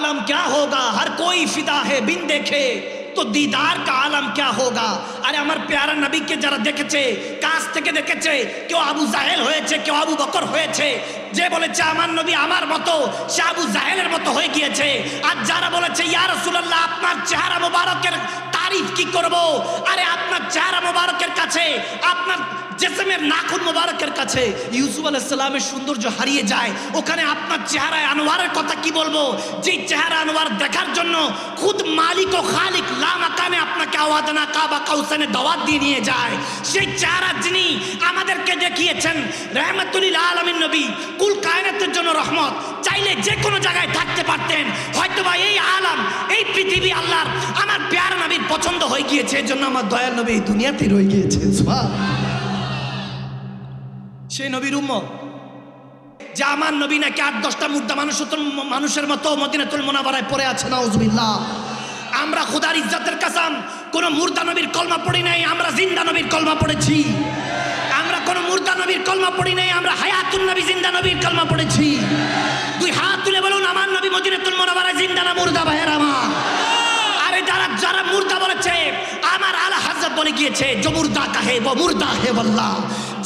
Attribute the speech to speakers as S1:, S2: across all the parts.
S1: आलम क्या होगा हर कोई फिदा है बिन देखे তো দিদার কা আলম ক্যা হোগা আরে আমার প্যারা নবীকে যারা দেখেছে কাছ থেকে দেখেছে কেউ আবু জাহেল হয়েছে কেউ আবু বকর হয়েছে যে বলেছে আমার নবী আমার মতো সে আবু জাহেলের মতো হয়ে গিয়েছে আর যারা বলেছে ইয়া রাসূলুল্লাহ আপনার চেহারা মোবারকের তারিফ কি করব? আরে আপনার চেহারা মোবারকের কাছে, আপনার জেসমের নাখুন মোবারকের কাছে ইউসুফ আলাইসাল্লামের সৌন্দর্য হারিয়ে যায়। ওখানে আপনার চেহারায় আনোয়ারের কথা কি বলব? যে চেহারা আনোয়ার দেখার জন্য খুদ মালিক ও খালিক লামাকানে আপনাকে আওয়াজ না কাবা কাউসানে দাওয়াত দিয়ে নিয়ে যায়। সেই চেহারা যিনি আমাদেরকে দেখিয়েছেন, রহমতুল্লিল আলমিন নবী, কুল কায়নাতের জন্য রহমত। চাইলে যে কোনো জায়গায় থাকতে পারতেন। হয়তোবা এই আলাম পৃথিবী আল্লাহর। আমার প্যার নবীর পছন্দ হয়ে গিয়েছে এর জন্য আমার দয়াল নবী এই দুনিয়াতে রয়ে গিয়েছে। সেই নবীর উম্মত, যে আমার নবী নাকি আট, দশটা মুদ্রা মানুষ মানুষের মতো মদিনাতুল মোনাবারায় পড়ে আছে, নাউজুবিল্লাহ। আমরা খুদার ইজ্জতের কাসাম, কোন মুর্দা নবীর কলমা পড়ি নাই, আমরা জিন্দা নবীর কলমা পড়েছি। আমরা কোন মুর্দা নবীর কলমা পড়ি নাই, আমরা হায়াতুল নবী জিন্দা নবীর কলমা পড়েছি। দুই হাত মদিনাতুল মোনাবারায় জিন্দা না মুর্দা ভাইয়ের আমার আরে যারা যারা মুর্দা বলেছে আমার আলা হযরত বলে গিয়েছে जो मुर्दा का है वो मुर्दा है वल्लाह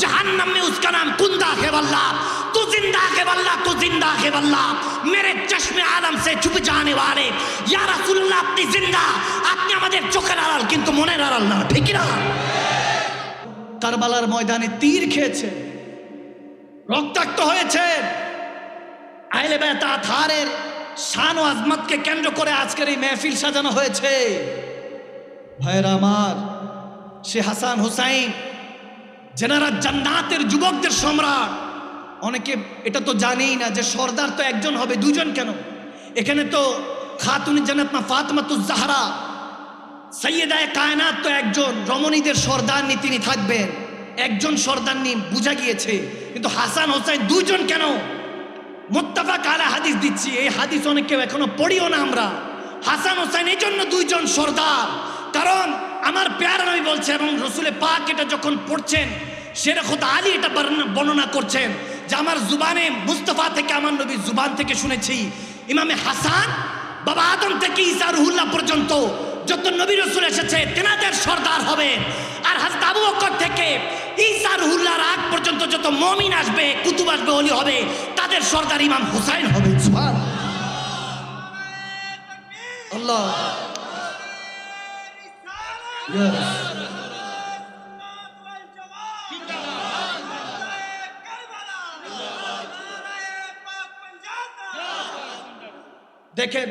S1: जहन्नम में उसका नाम कुंदा है वल्लाह तू जिंदा है वल्लाह तू जिंदा है वल्लाह मेरे चश्मे आलम से छुप जाने वाले या রাসূলুল্লাহ আপনি জিন্দা আপনি আমাদের চোখের আড়াল কিন্তু মনের আড়াল না ঠিক না কারবালার ময়দানে তীর খেয়েছে রক্তাক্ত হয়েছে আহলে বেত আথারের শান ও আজমতকে কেন্দ্র করে আজকের এই মেহফিল সাজানো হয়েছে। ভাইরা আমার সে হাসান হুসাইন, যেনারা জান্নাতের যুবকদের সম্রাট, অনেকে এটা তো জানেই না যে সর্দার তো একজন হবে, দুজন কেন? এখানে তো খাতুন জান্নাত মা ফাতমাতুজ জাহরা সৈয়দায় কায়নাত তো একজন, রমণীদের সর্দারনি তিনি থাকবেন। একজন সর্দারনি বুঝা গিয়েছে। কিন্তু হাসান হোসেন দুজন কেন? মোত্তাফা কালা হাদিস দিচ্ছি। এই হাদিস অনেক কেউ এখনও পড়িও না আমরা। হাসান হোসেন, এই জন্য দুইজন সর্দার। কারণ আমার পেয়ার নবী বলছে এবং রসুলে পাক এটা যখন পড়ছেন সেরকম আলী এটা বর্ণনা- করছেন যে আমার জুবানে মুস্তফা থেকে, আমার নবী জুবান থেকে শুনেছি, ইমামে হাসান, বাবা আদম থেকে ঈসা রুহুল্লাহ পর্যন্ত যত নবী রসুল এসেছে, তেনাদের সর্দার হবে। আর হাজরত আবু বকর থেকে ঈসা রুহুল্লাহর আগ পর্যন্ত যত মমিন আসবে, কুতুব আসবে অলি হবে তাদের সর্দার ইমাম হুসাইন হবে আল্লাহ। দেখেন